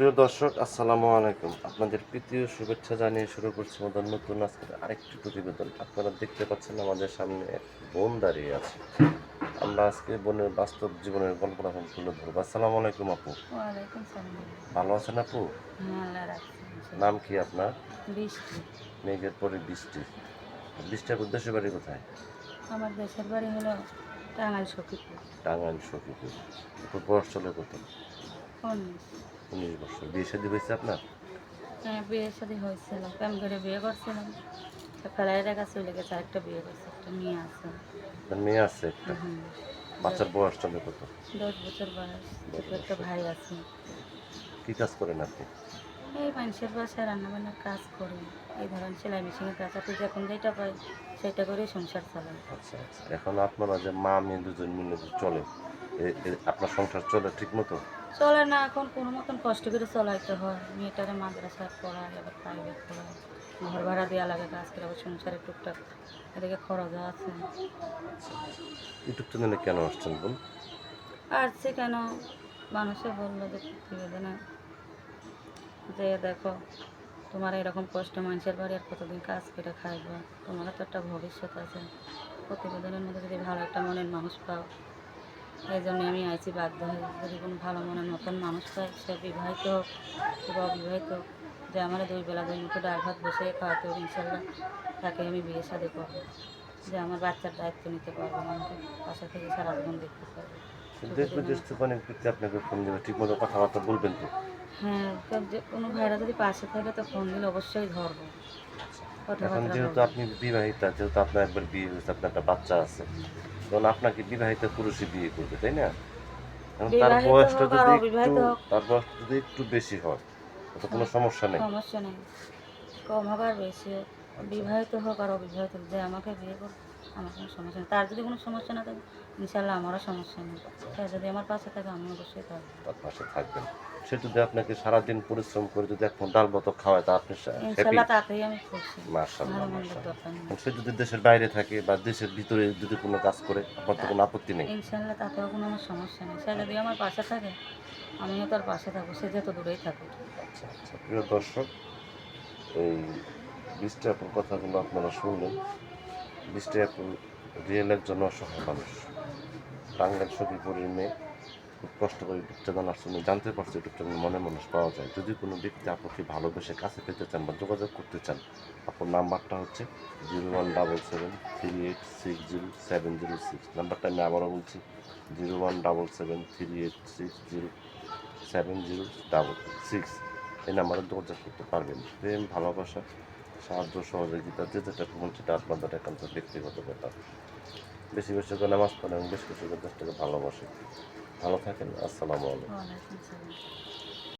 প্রিয় দর্শক আসসালামু আলাইকুম। আপনাদের প্রীতীয় শুভেচ্ছা জানিয়ে শুরু করছি আমাদের নতুন আজকের আরেকটি প্রতিবেদন। আপনারা দেখতে পাচ্ছেন আমাদের সামনে এক বোন দাঁড়িয়ে আছে। আমরা আজকে বোনের বাস্তব জীবনের গল্প এখন তুলে ধরবো। আসসালামু আলাইকুম আপু। ভালো আছেন আপু? হ্যাঁ নাম কি আপনার? মেঘের পরে বৃষ্টি। বৃষ্টির উদ্দেশ্য বাড়ি কোথায়? আমার দেশের বাড়ি হলো টাঙ্গাইল সখীপুর। টাঙ্গাইল সখীপুর। বয়স চলে কত? উনিশ বছর। বিয়ে শাদী হয়েছে আপনার? হ্যাঁ বিয়ের সাথে হয়েছিল। প্রেম করে বিয়ে করছিলাম। ফেলাই রেখা চলে গেছে আরেকটা বিয়ে করছে একটা মেয়ে আছে। মেয়ে আছে একটা? বাচ্চার বয়স চলে কত? দশ বছর বয়স একটা ভাই আছে। কি কাজ করেন আপনি? এই মানুষের বাসায় রান্নাবান্নার কাজ করি। এই ধরেন সেলাই মেশিনের কাজ আপনি যখন যেটা পাই সেটা করেই সংসার চালাই। আচ্ছা আচ্ছা। এখন আপনারা যে মা মেয়ে দুজন মিলে চলে আপনার সংসার চলে ঠিক মতো চলে না এখন কোনো মতন কষ্ট করে চলাইতে হয়। মেয়েটারে মাদ্রাসায় পড়ায় আবার প্রাইভেট পড়ায়। ঘর ভাড়া দেওয়া লাগে কাজ করে আবার সংসারে টুকটাক এদিকে খরচ আছে। ইউটিউব কেন আসছেন আর সে কেন? মানুষে বলল যে প্রতিবেদনে যে দেখো তোমার এরকম কষ্ট মানুষের বাড়ি আর কতদিন কাজ করে খাইবা? তোমারও তো একটা ভবিষ্যৎ আছে। প্রতিবেদনের মধ্যে যদি ভালো একটা মনের মানুষ পাও এই জন্য আমি আইছি বাধ্য হয়ে। যদি কোনো ভালো মনের নতুন মানুষ পাই সে বিবাহিত হোক কিংবা অবিবাহিত হোক যে আমার দুই বেলা দুই মুখে ডাল ভাত বসে খাওয়াতে হবে ইনশাল্লাহ তাকে আমি বিয়ে শাদি করব। যে আমার বাচ্চার দায়িত্ব নিতে পারব আমাকে পাশে থেকে সারা জীবন দেখতে পারব। দেশ বিদেশ থেকে অনেক ব্যক্তি আপনাকে ফোন দেবে ঠিক মতো কথাবার্তা বলবেন তো? হ্যাঁ যে কোনো ভাইরা যদি পাশে থাকে তো ফোন দিলে অবশ্যই ধরবো। এখন যেহেতু আপনি বিবাহিতা যেহেতু আপনার একবার বিয়ে হয়েছে আপনার একটা বাচ্চা আছে তখন আপনাকে বিবাহিত পুরুষই বিয়ে করবে তাই না? তার বয়সটা যদি একটু তার বয়সটা যদি একটু বেশি হয় তো কোনো সমস্যা নেই। সমস্যা নেই। কম হোক আর বেশি। হোক বিবাহিত হোক আর অবিবাহিত যে আমাকে বিয়ে করবে। আমার কোনো সমস্যা নেই। তার যদি কোনো সমস্যা না থাকে ইনশাল্লাহ আমারও সমস্যা নেই। সে যদি আমার পাশে থাকে আমি অবশ্যই থাকব তার পাশে থাকবেন। সে যদি আপনাকে সারাদিন পরিশ্রম করে যদি এখন ডাল মতো খাওয়ায় তা আপনি ইনশাল্লাহ তাতেই আমি খুশি। সে যদি দেশের বাইরে থাকে বা দেশের ভিতরে যদি কোনো কাজ করে আপনার তো কোনো আপত্তি নেই। ইনশাল্লাহ তাতেও কোনো আমার সমস্যা নেই। সে যদি আমার পাশে থাকে আমিও তার পাশে থাকব। সে যত দূরেই থাকুক। আচ্ছা আচ্ছা। প্রিয় দর্শক এই আপুর কথাগুলো আপনারা শুনলেন। বৃষ্টি আপু রিয়েল একজন অসহায় মানুষ। টাঙ্গাইল সখীপুরের মেয়ে খুব কষ্ট করে ইউটিউব চ্যানেল আসছে উনি জানতে পারছে ইউটিউব চ্যানেল মনে মানুষ পাওয়া যায়। যদি কোনো ব্যক্তি আপনাকে ভালোবেসে কাছে পেতে চান বা যোগাযোগ করতে চান, আপনার নাম্বারটা হচ্ছে zero one double seven three eight six zero seven zero six. নাম্বারটা আমি আবারও বলছি, zero one double seven three eight six zero seven zero double six. এই নাম্বারে যোগাযোগ করতে পারবেন। প্রেম, ভালোবাসা সাহায্য সহযোগিতা যে যেটা করুন সেটা আপনাদের একান্ত ব্যক্তিগত ব্যাপার। বেশি বেশি করে নামাজ পড়েন বেশি বেশি করে দেশটাকে ভালোবাসে। ভালো থাকেন, আসসালামু আলাইকুম।